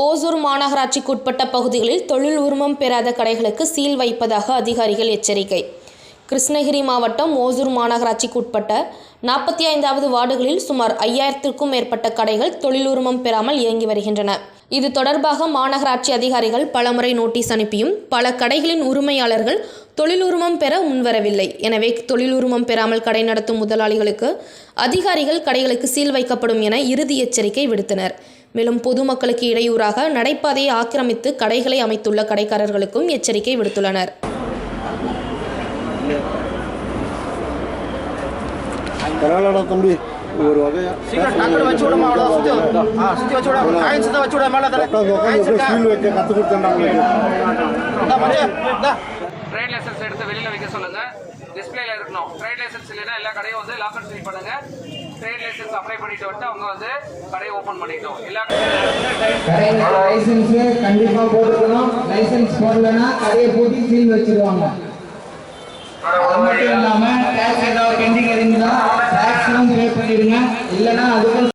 ஓசூர் மாநகராட்சிக்குட்பட்ட பகுதிகளில் தொழில் உரிமம் பெறாத கடைகளுக்கு சீல் வைப்பதாக அதிகாரிகள் எச்சரிக்கை. கிருஷ்ணகிரி மாவட்டம் ஓசூர் மாநகராட்சிக்குட்பட்ட நாற்பத்தி ஐந்தாவது வார்டுகளில் சுமார் ஐயாயிரத்திற்கும் மேற்பட்ட கடைகள் தொழில் உரிமம் பெறாமல் இயங்கி வருகின்றன. இது தொடர்பாக மாநகராட்சி அதிகாரிகள் பலமுறை நோட்டீஸ் அனுப்பியும் பல கடைகளின் உரிமையாளர்கள் தொழில் உரிமம் பெற முன்வரவில்லை. எனவே தொழில் உரிமம் பெறாமல் கடை நடத்தும் முதலாளிகளுக்கு அதிகாரிகள் கடைகளுக்கு சீல் வைக்கப்படும் என இறுதி எச்சரிக்கை விடுத்தனர். மேலும் பொதுமக்களுக்கு இடையூறாக நடைபாதையை ஆக்கிரமித்து கடைகளை அமைத்துள்ள கடைக்காரர்களுக்கும் எச்சரிக்கை விடுத்துள்ளனர். தம்பி. ஒரு வகையா சீக்கிரம் டக்குனு வச்சு விடுமா அவ்வளோ சுற்றி ஆ சுற்றி வச்சு விட காயின்ஸ் தான் வச்சு விட மேலே தர உட்காந்து உட்காந்து எப்படி சீல் வைக்க கற்றுக் கொடுத்தேன் உங்களுக்கு. இந்தா மஞ்சு இந்தா. ட்ரேட் லைசன்ஸ் எடுத்து வெளியில வைக்க சொல்லுங்க. டிஸ்பிளேல இருக்கணும். ட்ரேட் லைசன்ஸ் இல்லைன்னா எல்லா கடையும் வந்து லாக்கர் சீல் பண்ணுங்க. ட்ரேட் லைசன்ஸ் அப்ளை பண்ணிட்டு அவங்க வந்து கடையை ஓபன் பண்ணிட்டோம். எல்லா கடையில லைசன்ஸ் கண்டிப்பா போட்டுக்கணும். லைசன்ஸ் போடலன்னா கடையை பூட்டி சீல் வச்சிருவாங்க. அது மட்டும் இல்லாம டேக்ஸ் ஏதாவது பெண்டிங் இருந்தா டேக்ஸும் பே பண்ணிடுங்க. இல்லைன்னா அதுக்கும்